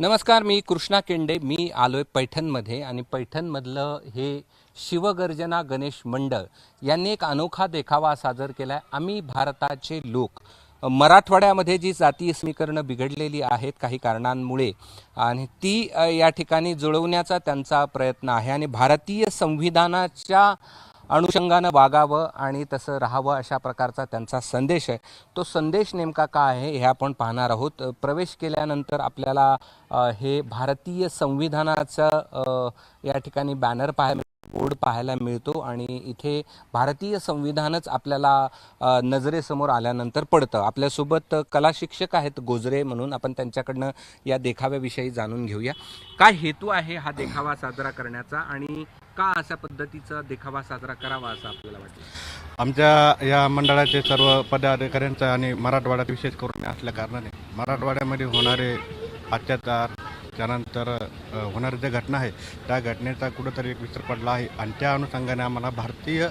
नमस्कार मी कृष्णा केंडे. मी आलोय पैठणमध्ये आणि पैठणमधलं हे शिवगर्जना गणेश मंडळ यांनी एक अनोखा देखावा सादर केला आहे आम्ही भारताचे लोक. मराठवाड्यामध्ये जी जातीय समीकरणं बिघडलेली आहेत काही कारणांमुळे आणि ती या ठिकाणी जुळवण्याचा त्यांचा प्रयत्न आहे. आणि भारतीय संविधानाच्या अनुषंगानं वागावं आणि तसं राहावं अशा प्रकारचा त्यांचा संदेश आहे. तो संदेश नेमका काय आहे हे आपण पाहणार आहोत. प्रवेश केल्यानंतर आपल्याला हे भारतीय संविधानाचं या ठिकाणी बॅनर पाहायला बोर्ड पाहायला मिळतो आणि इथे भारतीय संविधानच आपल्याला नजरेसमोर आल्यानंतर पडतं. आपल्यासोबत कला शिक्षक आहेत गोजरे म्हणून. आपण त्यांच्याकडनं या देखाव्याविषयी जाणून घेऊया. काय हेतू आहे हा देखावा साजरा करण्याचा आणि का अशा पद्धतीचा देखावा साजरा करावा असं आपल्याला वाटतं? आमच्या या मंडळाचे सर्व पदाधिकाऱ्यांचा आणि मराठवाड्यात विशेष करून असल्या कारणाने मराठवाड्यामध्ये होणारे अत्याचार त्यानंतर होणाऱ्या ज्या घटना आहे त्या घटनेचा कुठंतरी एक विसर पडला आहे. आणि त्या अनुषंगाने आम्हाला भारतीय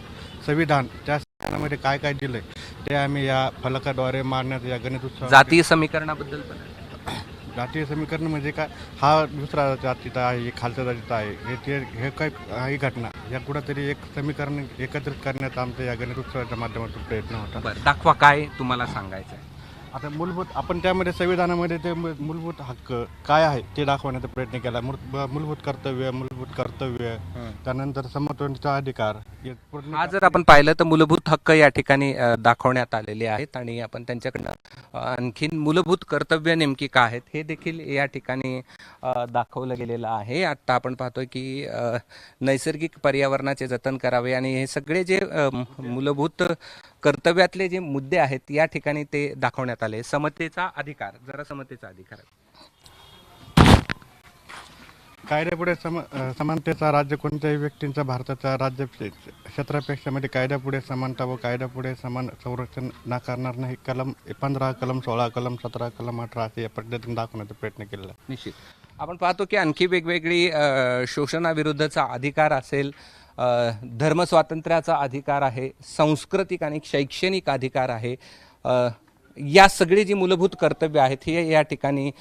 संविधान त्या संविधानामध्ये काय काय दिलं आहे ते आम्ही या फलकाद्वारे मारण्यात या गणेश उत्सव जातीय समीकरणाबद्दल पण जातीय समीकरण म्हणजे काय? हा दुसरा जातीचा आहे खालच्या जातीचा आहे. हे ते हे काय ही घटना? या कुठंतरी एक समीकरण एकत्रित करण्याचा आमचा या गणेश उत्सवाच्या माध्यमातून प्रयत्न होता. दाखवा काय तुम्हाला सांगायचं आहे आता मूलभूत आपण त्यामध्ये संविधानामध्ये ते मूलभूत हक्क काय आहे ते दाखवण्याचा प्रयत्न केला. मूल- मूलभूत कर्तव्य मूलभूत कर्तव्य त्यानंतर समत्वाचा अधिकार. हे पूर्ण हा जर आपण पाहिलं तर मूलभूत हक्क या ठिकाणी अ, दाखवण्यात आलेले आहेत आणि आपण त्यांच्याकडनं अ, आणखीन मूलभूत कर्तव्य नेमकी काय आहेत हे देखील या ठिकाणी अ, दाखवलं गेलेलं आहे. आता आपण पाहतोय की अ, नैसर्गिक पर्यावरणाचे जतन करावे आणि हे सगळे जे अ, म- मूलभूत कर्तव्यातले जे मुद्दे आहेत या ठिकाणी ते दाखवण्यात आले. समतेचा अधिकार जरा समतेचा अधिकार. कायद्यापुढे सम समानतेचा राज्य कोणत्याही व्यक्तींचा भारताच्या राज्य क्षेत्रापेक्षा म्हणजे कायद्यापुढे समानता व कायद्यापुढे समान संरक्षण नाकारणार नाही. कलम पंधरा कलम सोळा कलम सतरा कलम अठरा असे या पद्धतीने दाखवण्याचा प्रयत्न केलेला निश्चित. आपण पाहतो की आणखी वेगवेगळी शोषणाविरुद्धचा अधिकार असेल धर्मस्वातंत्र्याचा अधिकार आहे सांस्कृतिक आणि शैक्षणिक अधिकार आहे या सगळी जी मूलभूत कर्तव्य आहेत हे या ठिकाणी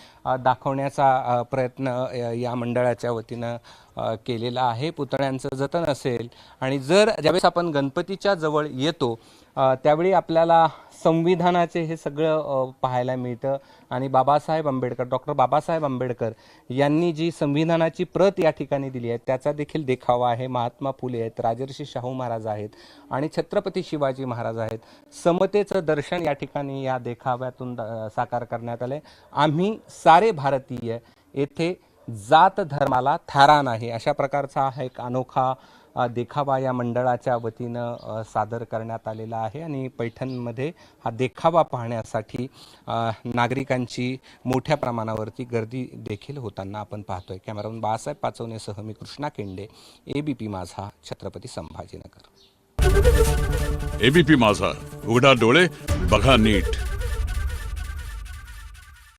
दाखवण्याचा प्रयत्न या मंडळाच्या वतीनं केलेला आहे. पुतळ्यांचं जतन असेल आणि जर ज्यावेळेस आपण गणपतीच्या जवळ येतो त्यावेळी आपल्याला संविधानाचे हे सगळं पाहायला मिळतं. आणि बाबासाहेब आंबेडकर डॉक्टर बाबासाहेब आंबेडकर यांनी जी संविधानाची प्रत या ठिकाणी दिली आहे त्याचा देखील देखावा आहे. महात्मा फुले आहेत राजर्षी शाहू महाराज आहेत आणि छत्रपती शिवाजी महाराज आहेत. समतेचं दर्शन या ठिकाणी या देखाव्यातून साकार करण्यात आले आम्ही सारे भारतीय येथे जात धर्माला थारा नाही. अशा प्रकारचा हा एक अनोखा देखावा या मंडळाच्या वतीनं सादर करण्यात आलेला आहे आणि पैठणमध्ये हा देखावा पाहण्यासाठी नागरिकांची मोठ्या प्रमाणावरती गर्दी देखील होताना आपण पाहतोय. कॅमेरामन बाळासाहेब पाचवणेसह मी कृष्णा केंडे एबीपी माझा छत्रपती संभाजीनगर. एबीपी माझा उघडा डोळे बघा नीट.